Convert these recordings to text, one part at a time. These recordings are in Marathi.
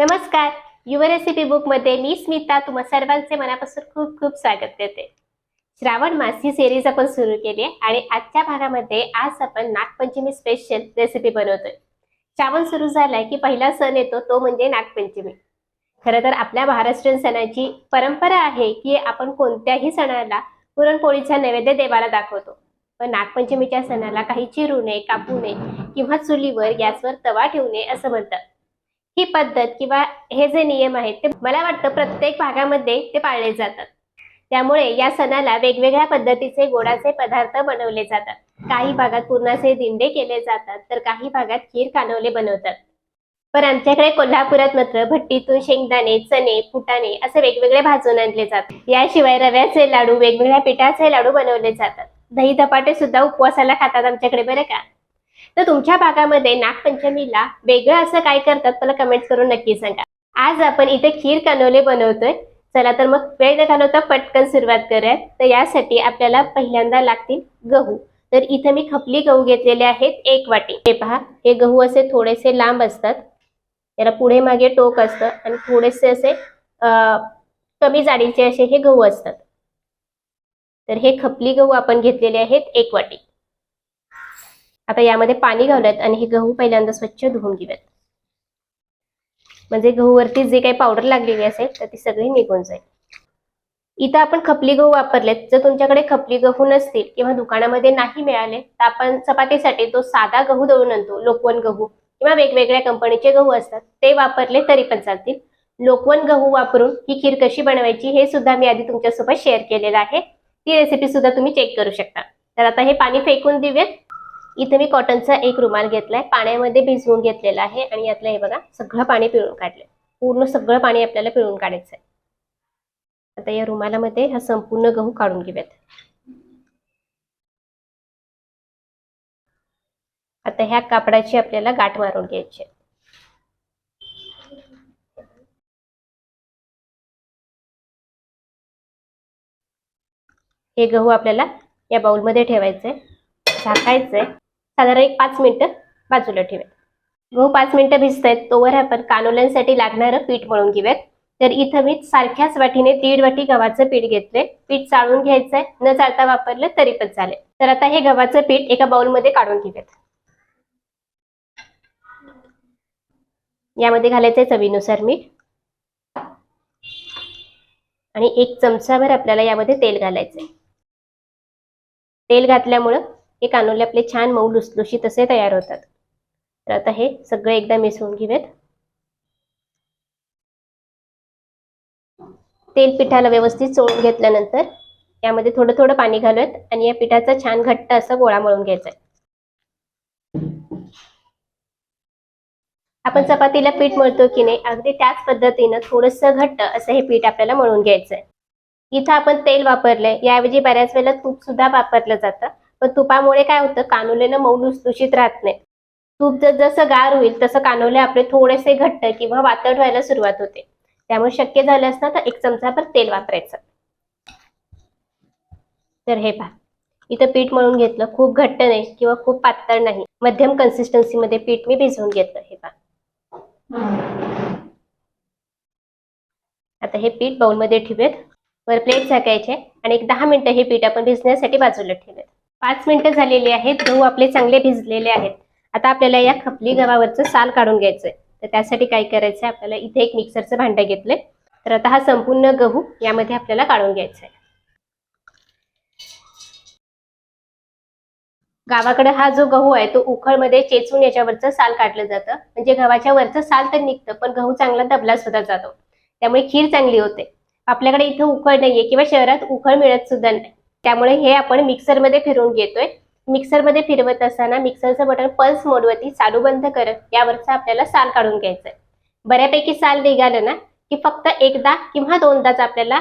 नमस्कार. युव रेसिपी बुकमध्ये मी स्मिता. तुम्हा सर्वांचे मनापासून खूप खूप स्वागत करते. श्रावण मास ही सिरीज आपण सुरू केली आहे आणि आजच्या भागामध्ये आज आपण नागपंचमी स्पेशल रेसिपी बनवतोय. श्रावण सुरू झालाय की पहिला सण येतो तो म्हणजे नागपंचमी. खरं तर आपल्या महाराष्ट्रीयन सणाची परंपरा आहे की आपण कोणत्याही सणाला पुरणपोळीचा नैवेद्य देवाला दाखवतो. पण नागपंचमीच्या सणाला काही चिरू नये कापू नये किंवा चुलीवर गॅसवर तवा ठेवू नये असं म्हणतात. ही पद्धत किंवा हे जे नियम आहेत ते मला वाटतं प्रत्येक भागामध्ये ते पाळले जातात. त्यामुळे या सणाला वेगवेगळ्या पद्धतीचे गोडाचे पदार्थ बनवले जातात. काही भागात पूर्णाचे दिंडे केले जातात तर काही भागात खीर कानवले बनवतात. पण आमच्याकडे कोल्हापुरात मात्र भट्टीतून शेंगदाणे चणे फुटाणे असे वेगवेगळे भाजून आणले जातात. याशिवाय रव्याचे लाडू वेगवेगळ्या पिठाचे लाडू बनवले जातात. दही धपाटे सुद्धा उपवासाला खातात आमच्याकडे बरं का? तर तुमच्या भागामध्ये नागपंचमीला वेगळं असं काय करतात मला कमेंट करून नक्की सांगा. आज आपण इथे खीर कानवले बनवतोय. चला तर मग वेळ न घालवता पटकन सुरुवात करूयात. तर यासाठी आपल्याला पहिल्यांदा लागतील गहू. तर इथे मी खपली गहू घेतलेले आहेत एक वाटी. हे पहा हे गहू असे थोडेसे लांब असतात. त्याला पुढे मागे टोक असतं आणि थोडेसे असे कमी जाडीचे असे हे गहू असतात. तर हे खपली गहू आपण घेतलेले आहेत एक वाटी. आता यामध्ये पाणी घालूयात आणि हे गहू पहिल्यांदा स्वच्छ धुवून घेऊयात. म्हणजे गहूवरती जे काही पावडर लागलेली असेल तर ती सगळी निघून जाईल. इथं आपण खपली गहू वापरलेत. जर तुमच्याकडे खपली गहू नसतील किंवा दुकानामध्ये नाही मिळाले तर आपण चपातीसाठी तो साधा गहू दळून आणतो लोकवन गहू किंवा वेगवेगळ्या कंपनीचे गहू असतात ते वापरले तरी पण चालतील. लोकवन गहू वापरून ही खीर कशी बनवायची हे सुद्धा मी आधी तुमच्यासोबत शेअर केलेलं आहे. ती रेसिपी सुद्धा तुम्ही चेक करू शकता. तर आता हे पाणी फेकून देऊयात. इथे मी कॉटनचा एक रुमाल घेतलाय पाण्यामध्ये भिजवून घेतलेला आहे आणि यातलं हे बघा सगळं पाणी पिळून काढलंय. पूर्ण सगळं पाणी आपल्याला पिळून काढायचं आहे आता या रुमालामध्ये हा संपूर्ण गहू काढून घेऊयात. आता ह्या कापडाची आपल्याला गाठ मारून घ्यायची आहे. हे गहू आपल्याला या बाउलमध्ये ठेवायचंय झाकायचंय. साधारण एक पाच मिनिटं बाजूला ठेवायचं गहू पाच मिनिटं भिजत आहेत तोवर आपण कानोल्यांसाठी लागणारं पीठ मळून घेऊयात. तर इथं मी सारख्याच वाटीने दीड वाटी गव्हाचं पीठ घेतलंय. पीठ चाळून घ्यायचंय न चाळता वापरलं तरी पण चालेल. तर आता हे गव्हाचं पीठ एका बाउलमध्ये काढून घेऊयात. यामध्ये घालायचंय चवीनुसार मीठ. आणि एक चमचाभर आपल्याला यामध्ये तेल घालायचंय. तेल घातल्यामुळं हे कानोले आपले छान मऊ लुसलुशीत असे तयार होतात. तर आता हे सगळं एकदा मिसळून घेऊयात. तेल पिठाला व्यवस्थित चोळून घेतल्यानंतर यामध्ये थोडं थोडं पाणी घालूयात आणि या पिठाचा छान घट्ट असा गोळा मळून घ्यायचा आपण चपातीला पीठ मळतो की नाही अगदी त्याच पद्धतीनं थोडस घट्ट असं हे पीठ आपल्याला मळून घ्यायचंय इथं आपण तेल वापरलंय याऐवजी बऱ्याच वेळेला तूप सुद्धा वापरलं जातं. पण तुपामुळे काय होतं? कानोलेनं मऊ दूषित राहत नाही तूप जर जसं गार होईल तसं कानोले आपले थोडेसे घट्ट किंवा वातड व्हायला सुरुवात होते. त्यामुळे शक्य झालं असतं तर एक चमचाभर तेल वापरायचं. तर हे पहा. इथं पीठ मळून घेतलं. खूप घट्ट नाही किंवा खूप पातळ नाही. मध्यम कन्सिस्टन्सीमध्ये पीठ मी भिजवून घेतलं. हे पहा. आता हे पीठ बाउलमध्ये ठेवूयात. वर प्लेट झाकायचे आणि एक दहा मिनिटं हे पीठ आपण भिजण्यासाठी बाजूला ठेवूयात. पाच मिनिटं झालेली आहेत. गहू आपले चांगले भिजलेले आहेत. आता आपल्याला या खपली गव्हावरचं साल काढून घ्यायचंय. तर त्यासाठी काय करायचंय? आपल्याला इथे एक मिक्सरचं भांडं घेतलंय. तर आता हा संपूर्ण गहू यामध्ये आपल्याला काढून घ्यायचा आहे गावाकडे हा जो गहू आहे तो उखळमध्ये चेचून याच्यावरचं साल काढलं जातं. म्हणजे गव्हाच्या वरचं साल तर निघतं पण गहू चांगला दबला सुद्धा जातो. त्यामुळे खीर चांगली होते. आपल्याकडे इथं उखळ नाहीये किंवा शहरात उखळ मिळत सुद्धा नाही. त्यामुळे हे आपण मिक्सरमध्ये फिरवून घेतोय. मिक्सरमध्ये फिरवत असताना मिक्सरचं बटन पल्स मोडवरती चालू बंद करत यावरचा आपल्याला साल काढून घ्यायचंय. बऱ्यापैकी साल निघालं ना की फक्त एकदा किंवा दोनदाच आपल्याला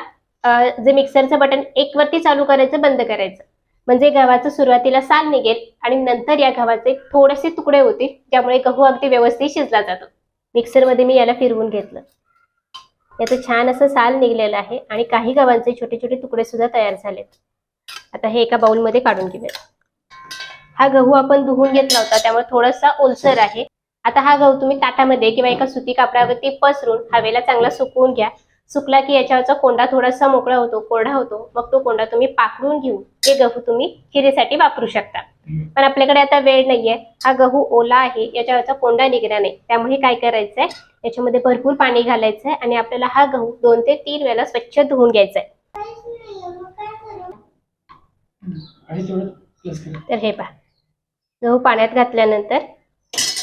जे मिक्सरचं बटन एक वरती चालू करायचं बंद करायचं. म्हणजे गव्हाचं सुरुवातीला साल निघेल आणि नंतर या गव्हाचे थोडेसे तुकडे होतील त्यामुळे गहू अगदी व्यवस्थित शिजला जातो. मिक्सरमध्ये मी याला फिरवून घेतलं. याचं छान असं साल निघलेलं आहे आणि काही गव्हांचे छोटे छोटे तुकडे सुद्धा तयार झालेत. आता हे एका बाउलमध्ये काढून घेऊयात. हा गहू आपण धुवून घेतला होता त्यामुळे थोडासा ओलसर आहे. आता हा गहू तुम्ही ताटामध्ये किंवा एका सुती कापडावरती पसरून हवेला चांगला सुकवून घ्या. सुकला की याच्यावरचा कोंडा थोडासा मोकळा होतो कोरडा होतो. मग तो कोंडा तुम्ही पाकडून घेऊन हे गहू तुम्ही खिरीसाठी वापरू शकता. पण आपल्याकडे आता वेळ नाहीये. हा गहू ओला आहे याच्यावरचा कोंडा निघणार नाही. त्यामुळे काय करायचंय? याच्यामध्ये भरपूर पाणी घालायचंय आणि आपल्याला हा गहू दोन ते तीन वेळा स्वच्छ धुवून घ्यायचा आहे आणि तेवढं प्लस करा तर हे पहा. गहू पाण्यात घातल्यानंतर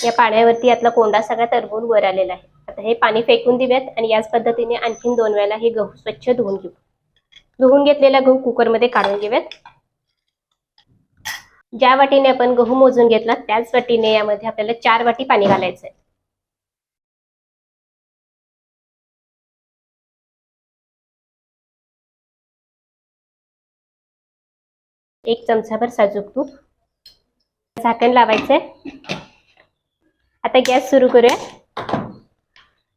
या पाण्यावरती यातला कोंडा सगळा तरबून वर आलेला आहे. आता हे पाणी फेकून देऊयात आणि याच पद्धतीने आणखीन दोन वेळेला हे गहू स्वच्छ धुवून घेऊ. धुवून घेतलेला गहू कुकरमध्ये काढून घेऊयात. ज्या वाटीने आपण गहू मोजून घेतला त्याच वाटीने यामध्ये आपल्याला चार वाटी पाणी घालायचंय. एक चमचाभर साजूक तूप. झाकण लावायचंय. आता गॅस सुरू करूया.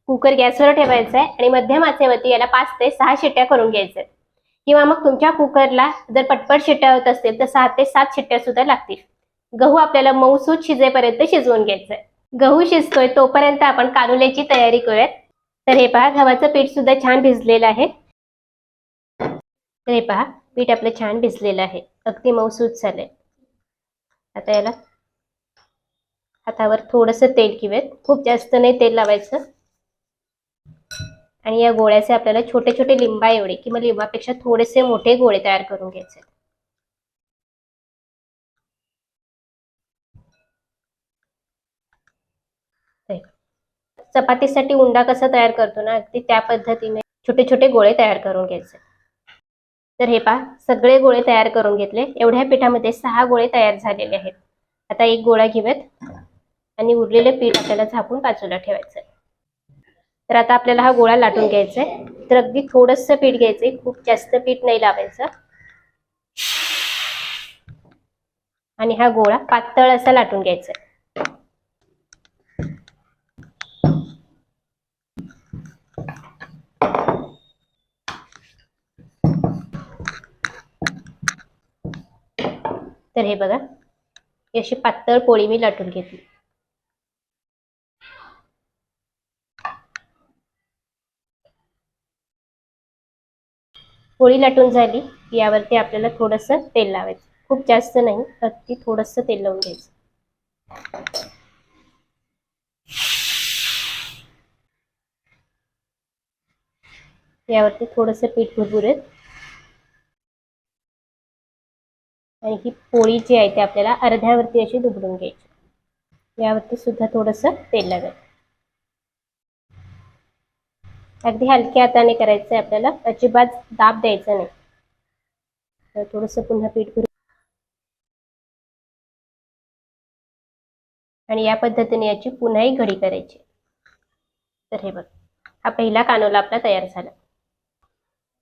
कुकर गॅसवर ठेवायचा आहे आणि मध्यम आचेवरती याला पाच ते सहा शिट्ट्या करून घ्यायचं किंवा मग तुमच्या कुकरला जर पटपट शिट्ट्या होत असतील तर सहा ते सात शिट्ट्या सुद्धा लागतील. गहू आपल्याला मऊसूत शिजेपर्यंत शिजवून घ्यायचंय. गहू शिजतोय तोपर्यंत आपण कानुल्याची तयारी करूयात. तर हे पहा गव्हाचं पीठ सुद्धा छान भिजलेलं आहे. तर हे पहा पीठ आपलं छान भिजलेलं आहे. अगदी मऊसूत झालंय. आता याला हातावर थोडंसं तेल किवेत. खूप जास्त नाही तेल लावायचं. आणि या गोळ्याचे आपल्याला छोटे छोटे लिंबा एवढे किंवा लिंबापेक्षा थोडेसे मोठे गोळे तयार करून घ्यायचे. चपातीसाठी उंडा कसा तयार करतो ना अगदी त्या पद्धतीने छोटे छोटे गोळे तयार करून घ्यायचे. तर हे पहा सगळे गोळे तयार करून घेतले. एवढ्या पिठामध्ये सहा गोळे तयार झालेले आहेत. आता एक गोळा घेऊयात. आणि उरलेले पीठ आपल्याला झाकून बाजूला ठेवायचं तर आता आपल्याला हा गोळा लाटून घ्यायचा आहे तर अगदी थोडंसं पीठ घ्यायचंय. खूप जास्त पीठ नाही लावायचं. आणि हा गोळा पातळ असा लाटून घ्यायचा आहे तर हे बघा. ही अशी पातळ पोळी मी लाटून घेतली. पोळी लाटून झाली. यावरती आपल्याला थोडंसं तेल लावायचं. खूप जास्त नाही अगदी थोडंसं तेल लावून घ्यायचं. यावरती थोडंसं पीठ भरभुरेत आणि ही पोळी जी आहे ती आपल्याला अर्ध्यावरती अशी दुबडून घ्यायची. यावरती सुद्धा थोडंसं तेल लागेल. अगदी हलक्या हाताने करायचं आहे आपल्याला. अजिबात दाब द्यायचा नाही. तर थोडंसं पुन्हा पीठ भरून आणि या पद्धतीने याची पुन्हाही घडी करायची. तर हे बघ. हा पहिला कानोला आपला तयार झाला.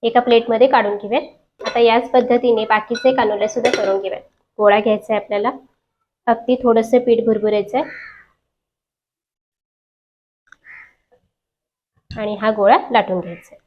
एका प्लेटमध्ये काढून घेऊयात आता याच पद्धतीने बाकीचे कानोले सुद्धा करून घेऊयात. गोळा घ्यायचा आहे आपल्याला. अगदी थोडंसं पीठ भुरभुरायचं आहे आणि हा गोळा लाटून घ्यायचा आहे.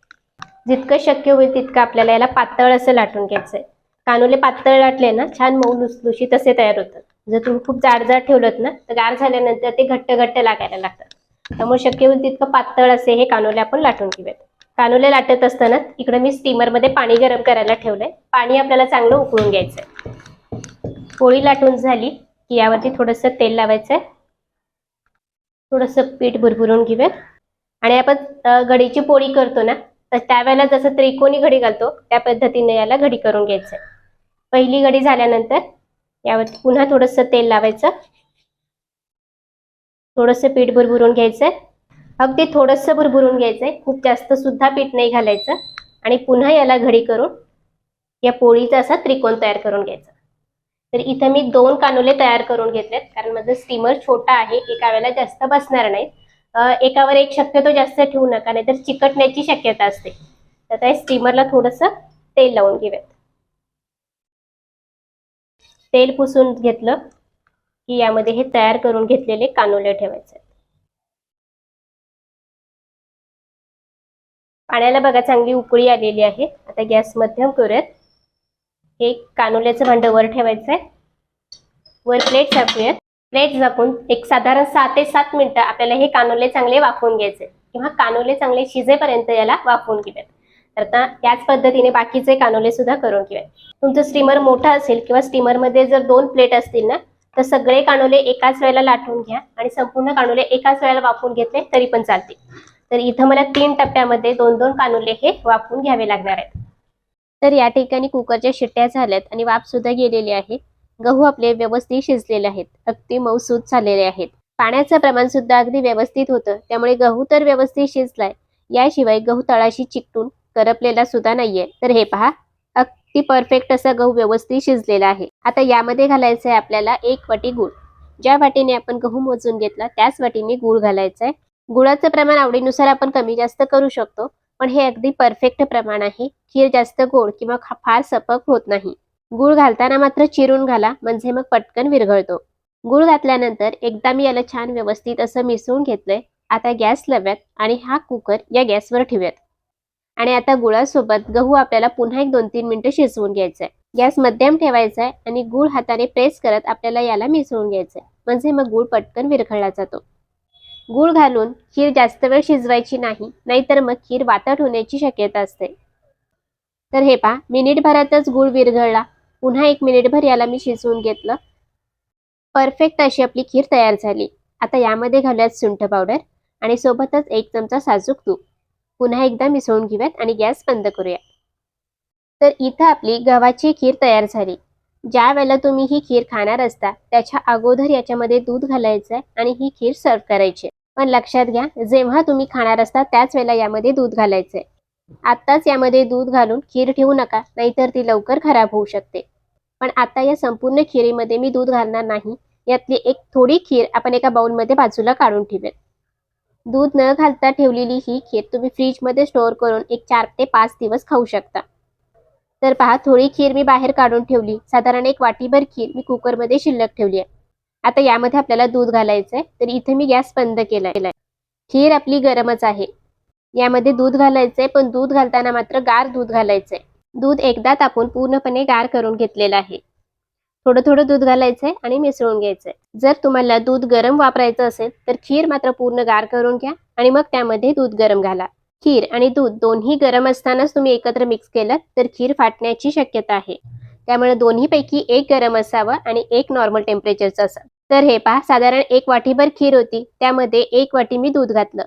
जितकं शक्य होईल तितकं आपल्याला याला पातळ असं लाटून घ्यायचं आहे. कानोले पातळ लाटले ना छान मऊ लुसलुशीत असे तयार होतात. जर तुम्ही खूप जाड जाड ठेवलं ना तर गार झाल्यानंतर ते घट्ट घट्ट लागायला लागतात. त्यामुळे शक्य होईल तितकं पातळ असे हे कानोले आपण लाटून घेऊयात. कानोले लाटत असताना इकडे मी स्टीमरमध्ये पाणी गरम करायला ठेवलंय. पाणी आपल्याला चांगलं उकळून घ्यायचंय. पोळी लाटून झाली की यावरती थोडंसं तेल लावायचंय. थोडंसं पीठ भुरभुरून घेऊया आणि आपण घडीची पोळी करतो ना तर त्यावेळेला जसं त्रिकोणी घडी घालतो त्या पद्धतीने याला घडी करून घ्यायचंय. पहिली घडी झाल्यानंतर यावरती पुन्हा थोडंसं तेल लावायचं. थोडंसं पीठ भुरभुरून घ्यायचंय. अगदी थोडंसं भरभरून घ्यायचंय. खूप जास्त सुद्धा पीठ नाही घालायचं. आणि पुन्हा याला घडी करून या पोळीचा असा त्रिकोण तयार करून घ्यायचा. तर इथं मी दोन कानोले तयार करून घेतलेत. कारण माझं स्टीमर छोटा आहे. एका वेळेला जास्त बसणार नाही. एकावर एक शक्यतो जास्त ठेवू नका. नाहीतर चिकटण्याची शक्यता असते. तर त्या स्टीमरला थोडंसं तेल लावून घेऊयात. तेल पुसून घेतलं की यामध्ये हे तयार करून घेतलेले कानोले ठेवायचे पाण्याला बघा चांगली उकळी आलेली आहे. आता गॅस मध्यम करूयात. हे कानोल्याचं भांडं वर ठेवायचं आहे वर प्लेट झाकूयात. प्लेट झाकून एक साधारण सहा ते सात मिनिटं आपल्याला हे कानोले चांगले वाफवून घ्यायचे किंवा कानोले चांगले शिजेपर्यंत याला वाफवून घेऊयात. तर आता पद्धतीने बाकीचे कानोले सुद्धा करून घेऊयात. तुमचं स्टीमर मोठा असेल किंवा स्टीमरमध्ये जर दोन प्लेट असतील ना तर सगळे कानोले एकाच वेळेला लाटून घ्या आणि संपूर्ण कानोले एकाच वेळेला वाफवून घेतले तरी पण चालतील. तर इथं मला तीन टप्प्यामध्ये दोन दोन कानुले हे वाफवून घ्यावे लागणार आहेत. तर या ठिकाणी कुकरच्या शिट्ट्या झाल्यात आणि वाफ सुद्धा गेलेली आहे. गहू आपले व्यवस्थित शिजलेले आहेत. अगदी मऊसूद झालेले आहेत. पाण्याचं प्रमाण सुद्धा अगदी व्यवस्थित होतं. त्यामुळे गहू तर व्यवस्थित शिजलाय. याशिवाय गहू तळाशी चिकटून करपलेला सुद्धा नाहीये. तर हे पहा. अगदी परफेक्ट असा गहू व्यवस्थित शिजलेला आहे. आता यामध्ये घालायचं आहे आपल्याला एक वाटी गूळ. ज्या वाटीने आपण गहू मोजून घेतला त्याच वाटीने गूळ घालायचा आहे गुळाचं प्रमाण आवडीनुसार आपण कमी जास्त करू शकतो पण हे अगदी परफेक्ट प्रमाण आहे. खीर जास्त गोड किंवा फार सपक होत नाही. गूळ घालताना मात्र चिरून घाला म्हणजे मग पटकन विरघळतो. गूळ घातल्यानंतर एकदा मी याला छान व्यवस्थित असं मिसळून घेतलंय. आता गॅस लाव्यात आणि हा कुकर या गॅसवर ठेवूयात. आणि आता गुळासोबत गहू आपल्याला पुन्हा एक दोन तीन मिनिटं शिजवून घ्यायचा आहे गॅस मध्यम ठेवायचा आहे आणि गूळ हाताने प्रेस करत आपल्याला याला मिसळून घ्यायचं आहे म्हणजे मग गूळ पटकन विरघळला जातो. गूळ घालून खीर जास्त वेळ शिजवायची नाही नाहीतर मग खीर वातट होण्याची शक्यता असते. तर हे पहा मिनिटभरातच गूळ विरघळला. पुन्हा एक मिनिटभर याला मी शिजवून घेतलं. परफेक्ट अशी आपली खीर तयार झाली. आता यामध्ये घालूयात सुंठ पावडर आणि सोबतच एक चमचा साजूक तूप. पुन्हा एकदा मिसळून घेऊयात आणि गॅस बंद करूया तर इथं आपली गव्हाची खीर तयार झाली. ज्या वेळेला तुम्ही ही खीर खाणार असता त्याच्या अगोदर याच्यामध्ये दूध घालायचं आहे आणि ही खीर सर्व करायची. पण लक्षात घ्या जेव्हा तुम्ही खाणार असता त्याच वेळेला यामध्ये दूध घालायचं आहे आत्ताच यामध्ये दूध घालून खीर ठेवू नका नाहीतर ती लवकर खराब होऊ शकते. पण आता या संपूर्ण खिरीमध्ये मी दूध घालणार नाही यातली एक थोडी खीर आपण एका बाउलमध्ये बाजूला काढून ठेवेल. दूध न घालता ठेवलेली ही खीर तुम्ही फ्रीजमध्ये स्टोअर करून एक चार ते पाच दिवस खाऊ शकता. तर पहा थोडी खीर मी बाहेर काढून ठेवली. साधारण एक वाटीभर खीर मी कुकरमध्ये शिल्लक ठेवली आहे. आता यामध्ये आपल्याला दूध घालायचं आहे. तर इथे मी गॅस बंद केलाय. खीर आपली गरमच आहे. यामध्ये दूध घालायचंय पण दूध घालताना मात्र गार दूध घालायचंय. दूध एकदा तापून पूर्णपणे गार करून घेतलेलं आहे. थोडं थोडं दूध घालायचंय आणि मिसळून घ्यायचंय. जर तुम्हाला दूध गरम वापरायचं असेल तर खीर मात्र पूर्ण गार करून घ्या आणि मग त्यामध्ये दूध गरम घाला. खीर आणि दूध दोन्ही गरम असतानाच तुम्ही एकत्र मिक्स केलं तर खीर फाटण्याची शक्यता आहे. त्यामुळे दोन्हीपैकी एक गरम असावं आणि एक नॉर्मल टेम्परेचरचं असावं तर हे पहा साधारण एक वाटीभर खीर होती त्यामध्ये एक वाटी मी दूध घातलं.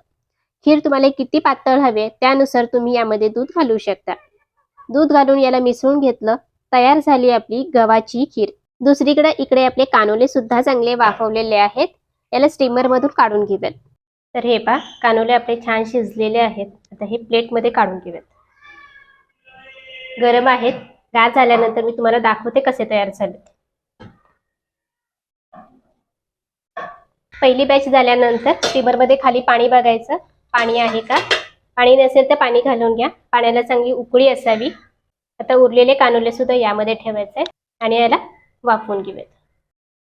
खीर तुम्हाला किती पातळ हवे त्यानुसार तुम्ही यामध्ये दूध घालू शकता. दूध घालून याला मिसळून घेतलं तयार झाली आपली गव्हाची खीर. दुसरीकडे इकडे आपले कानोले सुद्धा चांगले वाफवलेले आहेत. याला स्टीमर मधून काढून घेऊयात. तर हे पहा कानोले आपले छान शिजलेले आहेत. आता हे प्लेटमध्ये काढून घेऊयात. गरम आहेत. गार झाल्यानंतर मी तुम्हाला दाखवते कसे तयार झाले पहिली बॅच झाल्यानंतर स्टीमरमध्ये खाली पाणी बघायचं. पाणी आहे का? पाणी नसेल तर पाणी घालून घ्या. पाण्याला चांगली उकळी असावी. आता उरलेले कानोले सुद्धा यामध्ये ठेवायचे. आणि याला वाफवून घेऊयात.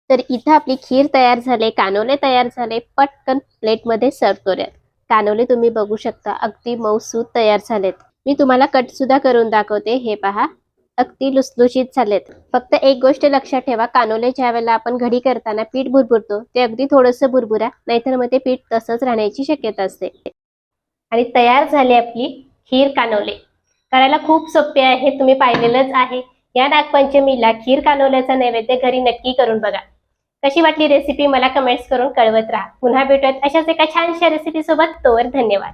तर इथं आपली खीर तयार झाले कानोले तयार झाले पटकन प्लेटमध्ये सर्व करूयात. कानोले तुम्ही बघू शकता अगदी मऊसूद तयार झालेत. मी तुम्हाला कट सुद्धा करून दाखवते हे पहा. अगदी लुसलुशीत झालेत. फक्त एक गोष्ट लक्षात ठेवा कानोले ज्या वेळेला आपण घडी करताना पीठ भुरभुरतो ते अगदी थोडंसं भुरभुरा नाहीतर मग ते पीठ तसंच राहण्याची शक्यता असते. आणि तयार झाली आपली खीर कानोले. करायला खूप सोपे आहे तुम्ही पाहिलेलंच आहे. या नागपंचमीला खीर कानोल्याचा नैवेद्य घरी नक्की करून बघा. कशी वाटली रेसिपी मला कमेंट्स करून कळवत राहा. पुन्हा भेटूयात अशाच एका छानशा रेसिपी सोबत. तोवर धन्यवाद.